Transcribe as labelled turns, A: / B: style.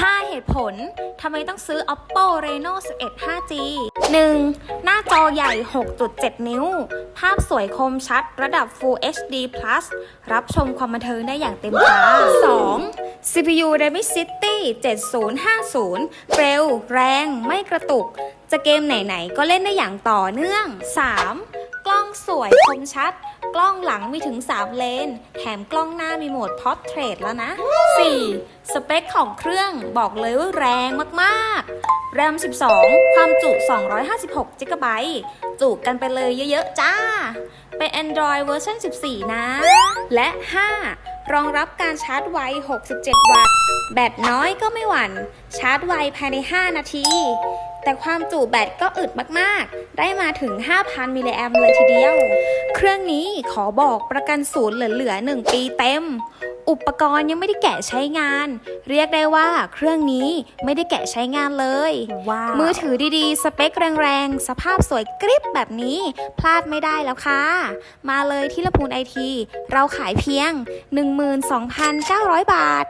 A: 5 เหตุผล ทำไมต้องซื้อ Oppo Reno 11 5G 1. หน้าจอใหญ่ 6.7 นิ้ว ภาพสวยคมชัดระดับ Full HD Plus รับชมความบันเทิงได้อย่างเต็มตา 2. CPU Dimensity 7050 เร็ว แรง ไม่กระตุก จะเกมไหน ๆ ก็เล่นได้อย่างต่อเนื่อง 3. องสวยคมชัด กล้องหลังมีถึง 3 เลน แถมกล้องหน้ามีโหมด Portrait แล้วนะ 4. สเปคของเครื่องบอกเลยว่าแรงมากๆ RAM 12 ความจุ 256 g b จุกันไปเลยเยอะๆ จ้า เป็น Android เวอร์ชัน14 นะ และ 5. รองรับการชาร์จไว 67 วัตต์ แบตน้อยก็ไม่หวั่น ชาร์จไวภายใน 5 นาที แต่ความจุแบตก็อึดมากๆ ได้มาถึง 5,000 มิลลิแอมเลยทีเดียว เครื่องนี้ขอบอกประกันศูนย์เหลือๆ 1 ปีเต็ม อุปกรณ์ยังไม่ได้แกะใช้งาน เรียกได้ว่าเครื่องนี้ไม่ได้แกะใช้งานเลย
B: ว้าว
A: มือถือดีๆ สเปคแรงๆ สภาพสวยกริบแบบนี้ พลาดไม่ได้แล้วค่ะ มาเลยที่ละพูนไอที เราขายเพียง 12,900 บาท